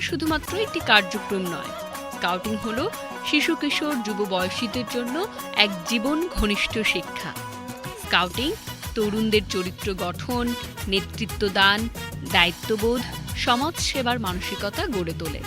শুধুমাত্র একটি কার্যক্রম নয়। স্কাউটিং হলো শিশু কিশোর যুব বয়সীদের জন্য এক জীবন ঘনিষ্ঠ শিক্ষা। স্কাউটিং তরুণদের চরিত্র গঠন, নেতৃত্ব দান, দায়িত্ববোধ, সমাজ সেবার মানসিকতা গড়ে তোলে।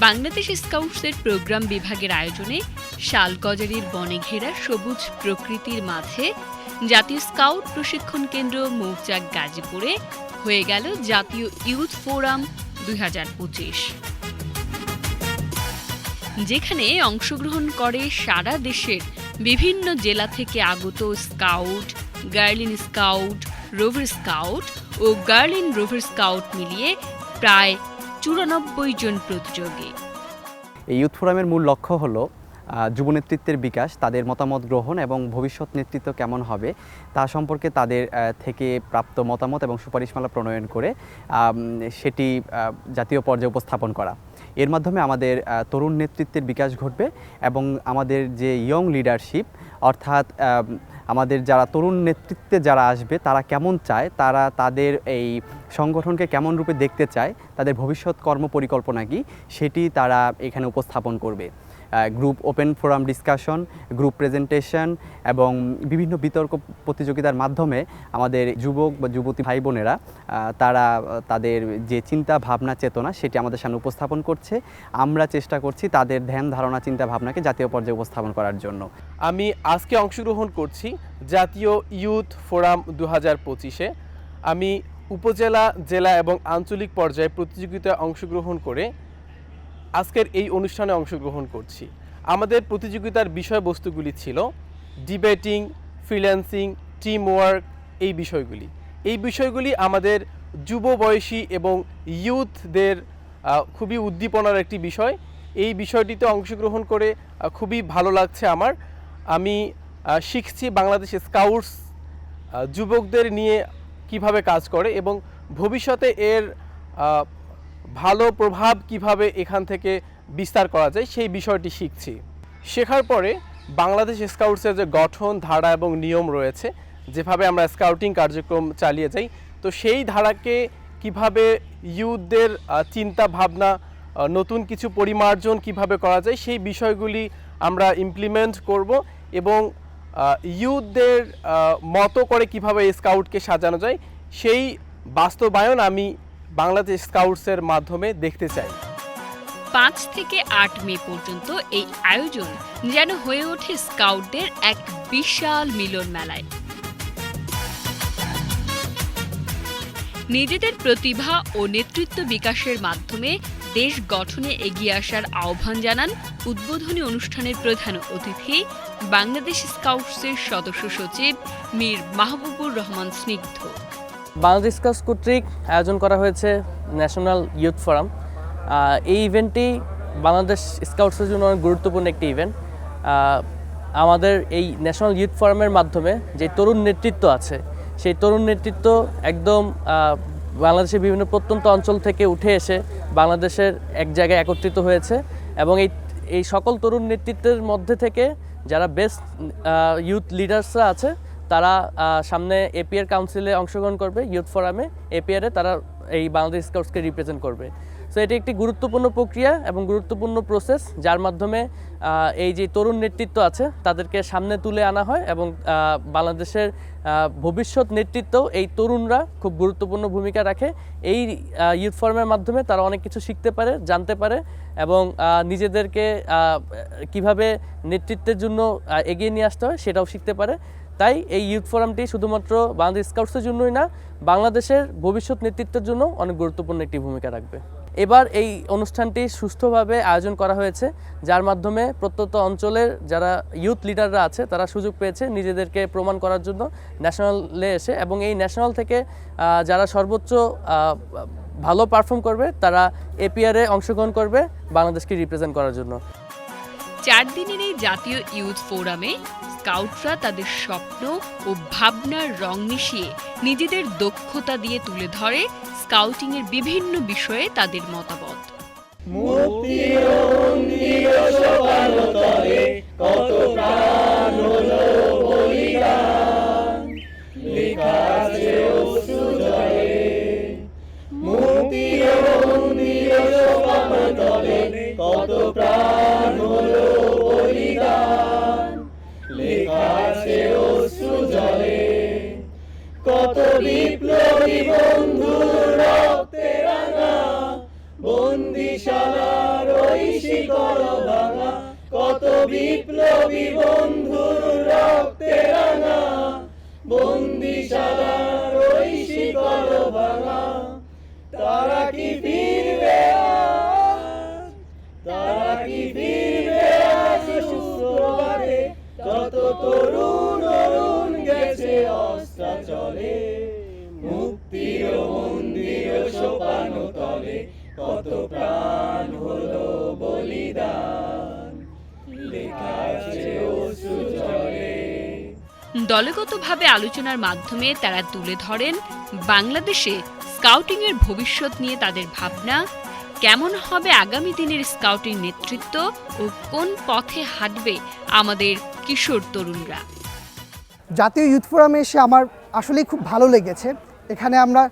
বাংলাদেশ স্কাউটসের প্রোগ্রাম বিভাগের আয়োজনে শালগজারির বনে ঘেরা সবুজ প্রকৃতির মাঝে জাতীয় স্কাউট প্রশিক্ষণ কেন্দ্র মৌচাক গাজীপুরে হয়ে গেল জাতীয় ইউথ ফোরাম দুই হাজার পঁচিশ। যেখানে অংশগ্রহণ করে সারা দেশের বিভিন্ন জেলা থেকে আগত scout, girl in scout, rover scout O girl in rover scout মিলিয়ে প্রায় চুরানব্বই জন প্রতিযোগী। এই ইউথ ফোরামের মূল লক্ষ্য হলো যুব নেতৃত্বের বিকাশ, তাদের মতামত গ্রহণ এবং ভবিষ্যৎ নেতৃত্ব কেমন হবে তা সম্পর্কে তাদের থেকে প্রাপ্ত মতামত এবং সুপারিশমালা প্রণয়ন করে সেটি জাতীয় পর্যায়ে উপস্থাপন করা। এর মাধ্যমে আমাদের তরুণ নেতৃত্বের বিকাশ ঘটবে এবং আমাদের যে ইয়ং লিডারশিপ অর্থাৎ আমাদের যারা তরুণ নেতৃত্বে যারা আসবে, তারা কেমন চায়, তারা তাদের এই সংগঠনকে কেমন রূপে দেখতে চায়, তাদের ভবিষ্যৎ কর্ম পরিকল্পনা কি, সেটি তারা এখানে উপস্থাপন করবে। Group open forum discussion group presentation এবং বিভিন্ন বিতর্ক প্রতিযোগিতার মাধ্যমে আমাদের যুবক বা যুবতী ভাই বোনেরা তারা তাদের যে চিন্তা ভাবনা চেতনা সেটি আমাদের সামনে উপস্থাপন করছে। আমরা চেষ্টা করছি তাদের ধ্যান ধারণা চিন্তা ভাবনাকে জাতীয় পর্যায়ে উপস্থাপন করার জন্য। আমি আজকে অংশগ্রহণ করছি জাতীয় ইউথ ফোরাম দু হাজার পঁচিশে। আমি উপজেলা, জেলা এবং আঞ্চলিক পর্যায়ে প্রতিযোগিতায় অংশগ্রহণ করে আজকের এই অনুষ্ঠানে অংশগ্রহণ করছি। আমাদের প্রতিযোগিতার বিষয়বস্তুগুলি ছিল ডিবেটিং, ফ্রিল্যান্সিং টিম ওয়ার্ক এই বিষয়গুলি। এই বিষয়গুলি আমাদের যুব বয়সী এবং ইউথদের খুবই উদ্দীপনার একটি বিষয়। এই বিষয়টিতে অংশগ্রহণ করে খুবই ভালো লাগছে আমার। আমি শিখছি বাংলাদেশ স্কাউটস যুবকদের নিয়ে কীভাবে কাজ করে এবং ভবিষ্যতে এর ভালো প্রভাব কীভাবে এখান থেকে বিস্তার করা যায় সেই বিষয়টি শিখছি। শেখার পরে বাংলাদেশ স্কাউটসের যে গঠন, ধারা এবং নিয়ম রয়েছে, যেভাবে আমরা স্কাউটিং কার্যক্রম চালিয়ে যাই, তো সেই ধারাকে কীভাবে ইউথদের চিন্তা ভাবনা নতুন কিছু পরিমার্জন কীভাবে করা যায় সেই বিষয়গুলি আমরা ইমপ্লিমেন্ট করব এবং ইউথদের মতো করে কীভাবে স্কাউটকে সাজানো যায় সেই বাস্তবায়ন আমি বাংলাদেশ স্কাউটসের মাধ্যমে দেখতে চাই। পাঁচ থেকে আট মে পর্যন্ত এই আয়োজন যেন হয়ে ওঠে স্কাউটদের এক বিশাল মিলন মেলায়। নিজেদের প্রতিভা ও নেতৃত্ব বিকাশের মাধ্যমে দেশ গঠনে এগিয়ে আসার আহ্বান জানান উদ্বোধনী অনুষ্ঠানের প্রধান অতিথি বাংলাদেশ স্কাউটসের সদস্য সচিব মীর মাহবুবুর রহমান স্নিগ্ধ। বাংলাদেশ স্কাউটস কর্তৃক আয়োজন করা হয়েছে ন্যাশনাল ইউথ ফোরাম। এই ইভেন্টটি বাংলাদেশ স্কাউটসের জন্য অনেক গুরুত্বপূর্ণ একটি ইভেন্ট। আমাদের এই ন্যাশনাল ইউথ ফোরামের মাধ্যমে যে তরুণ নেতৃত্ব আছে, সেই তরুণ নেতৃত্ব একদম বাংলাদেশের বিভিন্ন প্রত্যন্ত অঞ্চল থেকে উঠে এসে বাংলাদেশের এক জায়গায় একত্রিত হয়েছে এবং এই এই সকল তরুণ নেতৃত্বের মধ্যে থেকে যারা বেস্ট ইউথ লিডার্সরা আছে তারা সামনে এপিআর কাউন্সিলে অংশগ্রহণ করবে ইউথ ফোরামে এপিআরে তারা এই বাংলাদেশ স্কাউটসকে রিপ্রেজেন্ট করবে। সো এটি একটি গুরুত্বপূর্ণ প্রক্রিয়া এবং গুরুত্বপূর্ণ প্রসেস যার মাধ্যমে এই যে তরুণ নেতৃত্ব আছে, তাদেরকে সামনে তুলে আনা হয় এবং বাংলাদেশের ভবিষ্যৎ নেতৃত্ব এই তরুণরা খুব গুরুত্বপূর্ণ ভূমিকা রাখে। এই ইউথ ফোরামের মাধ্যমে তারা অনেক কিছু শিখতে পারে, জানতে পারে এবং নিজেদেরকে কীভাবে নেতৃত্বের জন্য এগিয়ে নিয়ে আসতে হয় সেটাও শিখতে পারে। তাই এই ইউথ ফোরামটি শুধুমাত্র বাংলাদেশ স্কাউটসের জন্যই না, বাংলাদেশের ভবিষ্যৎ নেতৃত্বের জন্য অনেক গুরুত্বপূর্ণ একটি ভূমিকা রাখবে। এবার এই অনুষ্ঠানটি সুস্থভাবে আয়োজন করা হয়েছে, যার মাধ্যমে প্রত্যন্ত অঞ্চলের যারা ইউথ লিডাররা আছে, তারা সুযোগ পেয়েছে নিজেদেরকে প্রমাণ করার জন্য ন্যাশনালে এসে এবং এই ন্যাশনাল থেকে যারা সর্বোচ্চ ভালো পারফর্ম করবে, তারা এপিআরে অংশগ্রহণ করবে বাংলাদেশকে রিপ্রেজেন্ট করার জন্য। চার দিনের এই জাতীয় ইউথ ফোরামে স্কাউটরা তাদের স্বপ্ন ও ভাবনার রং মিশিয়ে নিজেদের দক্ষতা দিয়ে তুলে ধরে স্কাউটিংয়ের বিভিন্ন বিষয়ে তাদের মতামত। কত প্রাণ বিপ্লবী বন্ধুর রক্তে রাঙা বন্দিশালার ওই শিকল কত বিপ্লবী বন্ধুর রক্তে রাঙা বন্দিশালার ওই শিকল ভাঙা। তারা কি ফিরবে তারা কি ফিরবে আজ সুপ্রভাতে তরুণ কত প্রাণ হলো বলিদান? লেখা আছে অশ্রু জলে দলগতভাবে আলোচনার মাধ্যমে তারা তুলে ধরেন বাংলাদেশে স্কাউটিংয়ের ভবিষ্যৎ নিয়ে তাদের ভাবনা কেমন হবে আগামী দিনের স্কাউটিং নেতৃত্ব ও কোন পথে হাঁটবে আমাদের কিশোর তরুণরা। জাতীয় ইউথ ফোরামে এসে আমার আসলেই খুব ভালো লেগেছে। এখানে আমরা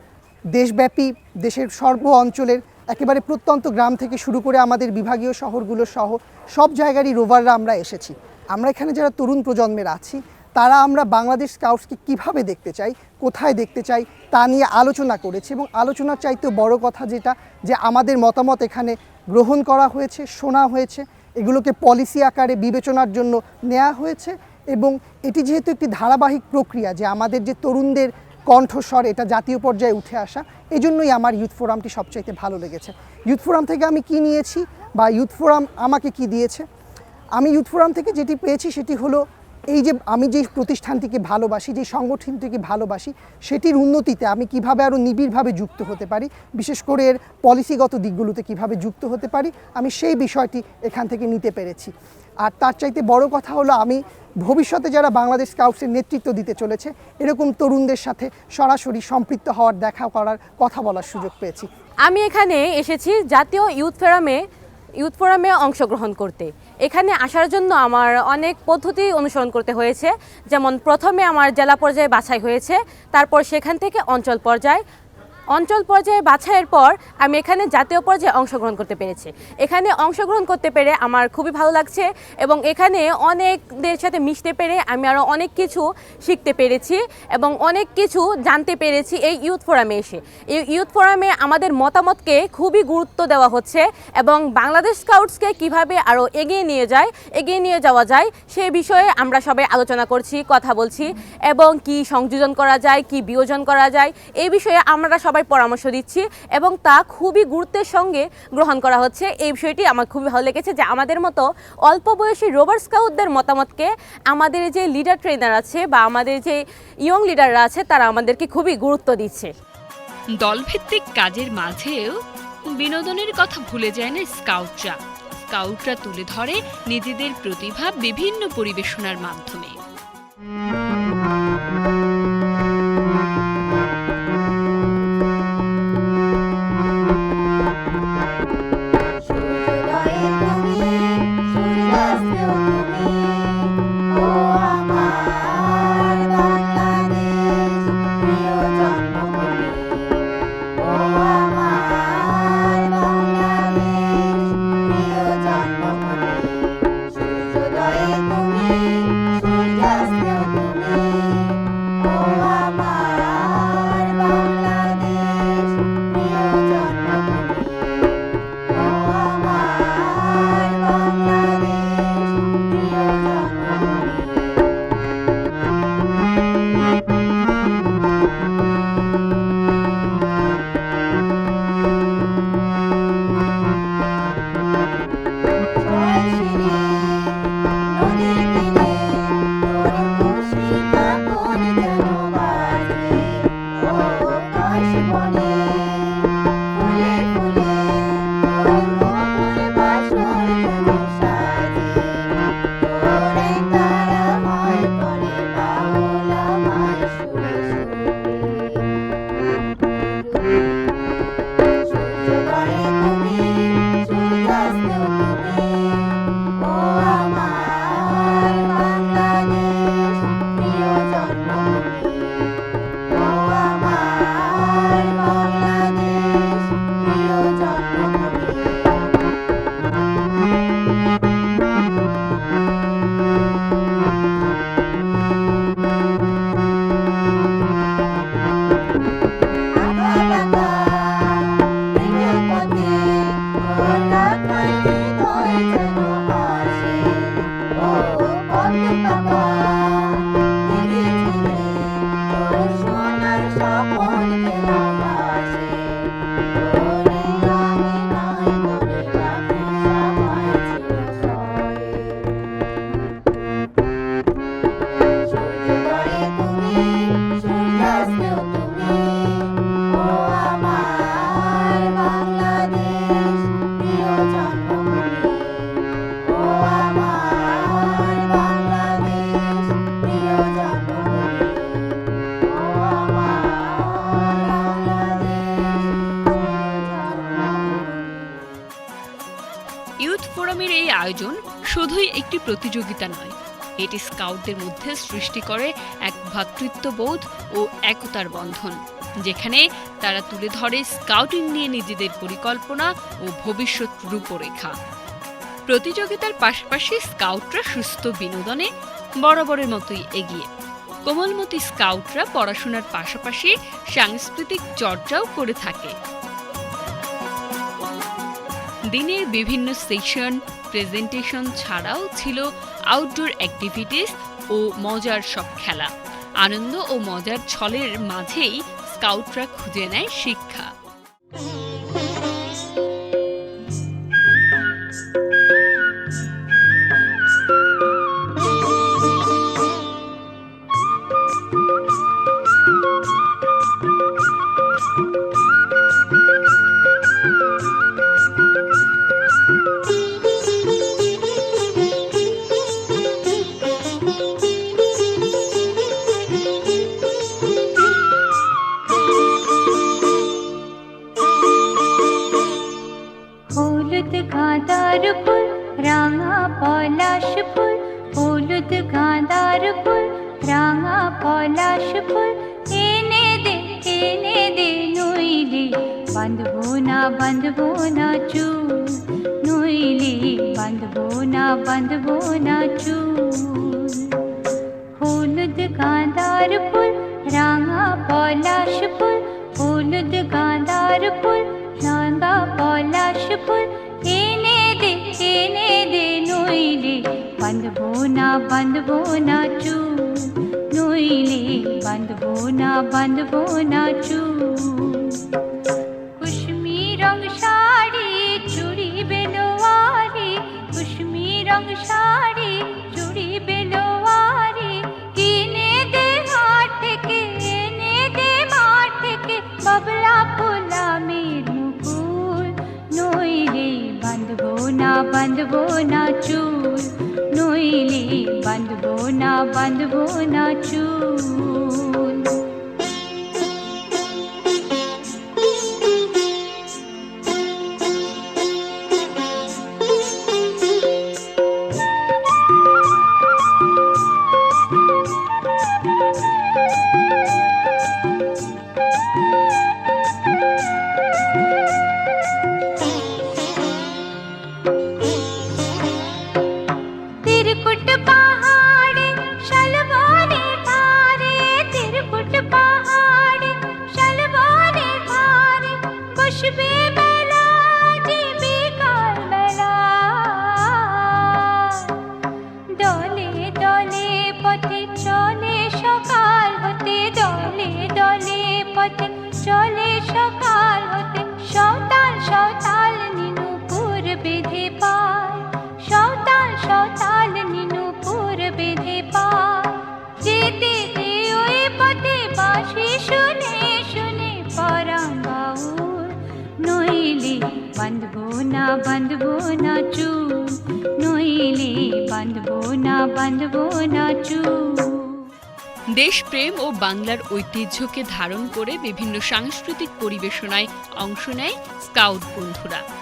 দেশব্যাপী দেশের সর্ব অঞ্চলের একেবারে প্রত্যন্ত গ্রাম থেকে শুরু করে আমাদের বিভাগীয় শহরগুলো সহ সব জায়গারই রোভাররা আমরা এসেছি। আমরা এখানে যারা তরুণ প্রজন্মের আছি, তারা আমরা বাংলাদেশ স্কাউটসকে কীভাবে দেখতে চাই, কোথায় দেখতে চাই, তা নিয়ে আলোচনা করেছি এবং আলোচনার চাইতেও বড় কথা যেটা, যে আমাদের মতামত এখানে গ্রহণ করা হয়েছে, শোনা হয়েছে, এগুলোকে পলিসি আকারে বিবেচনার জন্য নেওয়া হয়েছে এবং এটি যেহেতু একটি ধারাবাহিক প্রক্রিয়া, যে আমাদের যে তরুণদের কণ্ঠস্বর, এটা জাতীয় পর্যায়ে উঠে আসা, এই জন্যই আমার ইউথ ফোরামটি সবচাইতে ভালো লেগেছে। ইউথ ফোরাম থেকে আমি কি নিয়েছি বা ইউথ ফোরাম আমাকে কি দিয়েছে? আমি ইউথ ফোরাম থেকে যেটি পেয়েছি সেটি হলো এই যে আমি যেই প্রতিষ্ঠানটিকে ভালোবাসি যেই সংগঠনটিকে ভালোবাসি, সেটির উন্নতিতে আমি কীভাবে আরও নিবিড়ভাবে যুক্ত হতে পারি, বিশেষ করে এর পলিসিগত দিকগুলোতে কীভাবে যুক্ত হতে পারি, আমি সেই বিষয়টি এখান থেকে নিতে পেরেছি। আর তার চাইতে বড় কথা হলো আমি ভবিষ্যতে যারা বাংলাদেশ স্কাউটসের নেতৃত্ব দিতে চলেছে, এরকম তরুণদের সাথে সরাসরি সম্পৃক্ত হওয়ার, দেখা করার, কথা বলার সুযোগ পেয়েছি। আমি এখানে এসেছি জাতীয় ইউথ ফোরামে ইউথ ফোরামে অংশগ্রহণ করতে। এখানে আসার জন্য আমার অনেক পদ্ধতি অনুসরণ করতে হয়েছে। যেমন প্রথমে আমার জেলা পর্যায়ে বাছাই হয়েছে, তারপর সেখান থেকে অঞ্চল পর্যায় অঞ্চল পর্যায়ে বাছাইয়ের পর আমি এখানে জাতীয় পর্যায়ে অংশগ্রহণ করতে পেরেছি। এখানে অংশগ্রহণ করতে পেরে আমার খুবই ভালো লাগছে এবং এখানে অনেকদের সাথে মিশতে পেরে আমি আরও অনেক কিছু শিখতে পেরেছি এবং অনেক কিছু জানতে পেরেছি এই ইউথ ফোরামে এসে। এই ইউথ ফোরামে আমাদের মতামতকে খুবই গুরুত্ব দেওয়া হচ্ছে এবং বাংলাদেশ স্কাউটসকে কীভাবে আরও এগিয়ে নিয়ে যায়, এগিয়ে নিয়ে যাওয়া যায়, সে বিষয়ে আমরা সবাই আলোচনা করছি, কথা বলছি এবং কি সংযোজন করা যায়, কি বিয়োজন করা যায়, এই বিষয়ে আমরা সবাই পরামর্শ দিচ্ছি এবং তা খুবই গুরুত্বের সঙ্গে গ্রহণ করা হচ্ছে। এই বিষয়টি আমার খুবই ভালো লেগেছে যে আমাদের মতো অল্প বয়সী রোবার স্কাউটদের মতামতকে আমাদের যে লিডার ট্রেনার আছে বা আমাদের যে ইয়ং লিডাররা আছে, তারা আমাদেরকে খুবই গুরুত্ব দিচ্ছে। দলভিত্তিক কাজের মাঝেও বিনোদনের কথা ভুলে যায় না স্কাউটরা। স্কাউটরা তুলে ধরে নিজেদের প্রতিভা বিভিন্ন পরিবেশনার মাধ্যমে। প্রতিযোগিতা নয়। এটি স্কাউটদের মধ্যে সৃষ্টি করে এক ভ্রাতৃত্ববোধ ও একতার বন্ধন, যেখানে তারা তুলে ধরে স্কাউটিং নিয়ে নিজেদের পরিকল্পনা ও ভবিষ্যৎ রূপরেখা। প্রতিযোগিতার পাশাপাশি স্কাউটরা সুস্থ বিনোদনে বরাবরের মতোই এগিয়ে। কোমলমতি স্কাউটরা পড়াশোনার পাশাপাশি সাংস্কৃতিক চর্চাও করে থাকে। দিনের বিভিন্ন সেশন প্রেজেন্টেশন ছাড়াও ছিল আউটডোর অ্যাক্টিভিটিস ও মজার সব খেলা। আনন্দ ও মজার ছলের মাঝেই স্কাউটরা খুঁজে নেয় শিক্ষা। बन्द्भवनाचू फूल पुल पूल रङ्गलाशपुल् पुल रांगा पूल पुल षुपुल् दे शीने दे नो ना बन्च ने बन् भोना बन् भो नू রং শাড়ি, চুড়ি, বেলোয়ারি, কিনে দে হাট থেকে, এনে দে মাঠ থেকে, বাবলা ফুলা মের মুকুল। নইলে বাঁধবো না বাঁধবো না চুল। নইলে বাঁধবো না বাঁধবো না চুল। দেশপ্রেম ও বাংলার ঐতিহ্যকে ধারণ করে বিভিন্ন সাংস্কৃতিক পরিবেশনায় অংশ নেয় স্কাউট বন্ধুরা।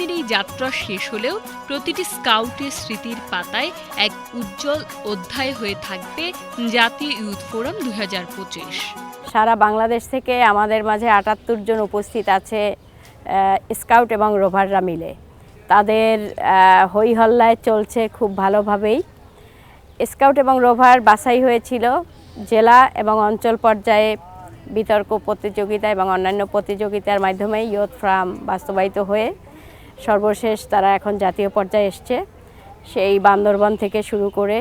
দিনের এই যাত্রা শেষ হলেও প্রতিটি স্কাউটের স্মৃতির পাতায় এক উজ্জ্বল অধ্যায় হয়ে থাকবে জাতীয় ইউথ ফোরাম দুই সারা বাংলাদেশ থেকে আমাদের মাঝে আটাত্তর জন উপস্থিত আছে স্কাউট এবং রোভাররা মিলে। তাদের আহ, হই হল্লায় চলছে খুব ভালোভাবেই। স্কাউট এবং রোভার বাছাই হয়েছিল জেলা এবং অঞ্চল পর্যায়ে বিতর্ক প্রতিযোগিতা এবং অন্যান্য প্রতিযোগিতার মাধ্যমে ইয়ুথ ফ্রাম বাস্তবায়িত হয়ে সর্বশেষ তারা এখন জাতীয় পর্যায়ে এসছে। সেই বান্দরবন থেকে শুরু করে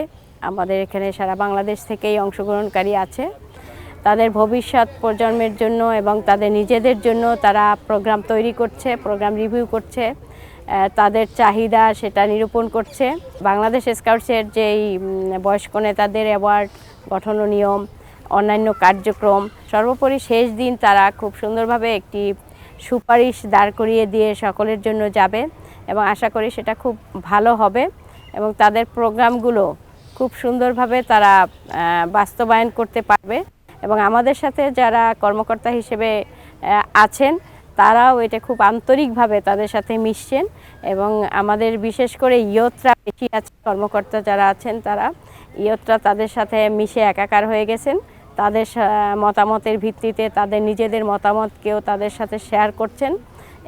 আমাদের এখানে সারা বাংলাদেশ থেকেই অংশগ্রহণকারী আছে। তাদের ভবিষ্যৎ প্রজন্মের জন্য এবং তাদের নিজেদের জন্য তারা প্রোগ্রাম তৈরি করছে, প্রোগ্রাম রিভিউ করছে। তাদের চাহিদা সেটা নিরূপণ করছে। বাংলাদেশ স্কাউটসের যেই বয়স্ক নেতাদের অ্যাওয়ার্ড গঠন নিয়ম, অন্যান্য কার্যক্রম, সর্বোপরি শেষ দিন তারা খুব সুন্দরভাবে একটি সুপারিশ দাঁড় করিয়ে দিয়ে সকলের জন্য যাবে এবং আশা করি সেটা খুব ভালো হবে এবং তাদের প্রোগ্রামগুলো খুব সুন্দরভাবে তারা বাস্তবায়ন করতে পারবে এবং আমাদের সাথে যারা কর্মকর্তা হিসেবে আছেন, তারাও এটা খুব আন্তরিকভাবে তাদের সাথে মিশছেন এবং আমাদের বিশেষ করে ইয়তরা বেশি আছে, কর্মকর্তা যারা আছেন তারা, ইয়তরা তাদের সাথে মিশে একাকার হয়ে গেছেন। তাদের মতামতের ভিত্তিতে তাদের নিজেদের মতামতকেও তাদের সাথে শেয়ার করছেন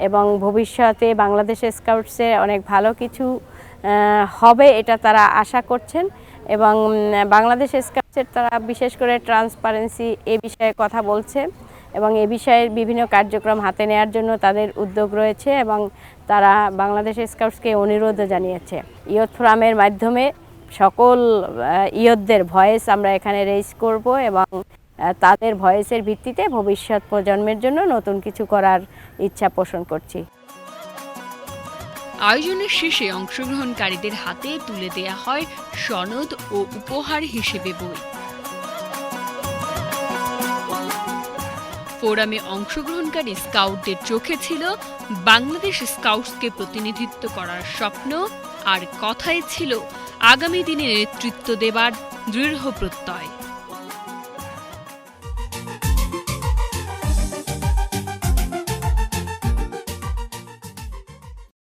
এবং ভবিষ্যতে বাংলাদেশ স্কাউটসে অনেক ভালো কিছু হবে এটা তারা আশা করছেন এবং বাংলাদেশ স্কাউটসের তারা বিশেষ করে ট্রান্সপারেন্সি এ বিষয়ে কথা বলছে এবং এ বিষয়ের বিভিন্ন কার্যক্রম হাতে নেওয়ার জন্য তাদের উদ্যোগ রয়েছে এবং তারা বাংলাদেশ স্কাউটসকে অনুরোধও জানিয়েছে। ইয়থ ফোরামের মাধ্যমে সকল ইয়তদের ভয়েস আমরা এখানে রেজ করব এবং তাদের ভয়েসের ভিত্তিতে ভবিষ্যৎ প্রজন্মের জন্য নতুন কিছু করার ইচ্ছা পোষণ করছি। আয়োজনের শেষে অংশগ্রহণকারীদের হাতে তুলে দেয়া হয় সনদ ও উপহার হিসেবে বই। ফোরামে অংশগ্রহণকারী স্কাউটদের চোখে ছিল বাংলাদেশ স্কাউটসকে প্রতিনিধিত্ব করার স্বপ্ন। আর কথাই ছিল আগামী দিনে নেতৃত্ব দেবার দৃঢ় প্রত্যয়।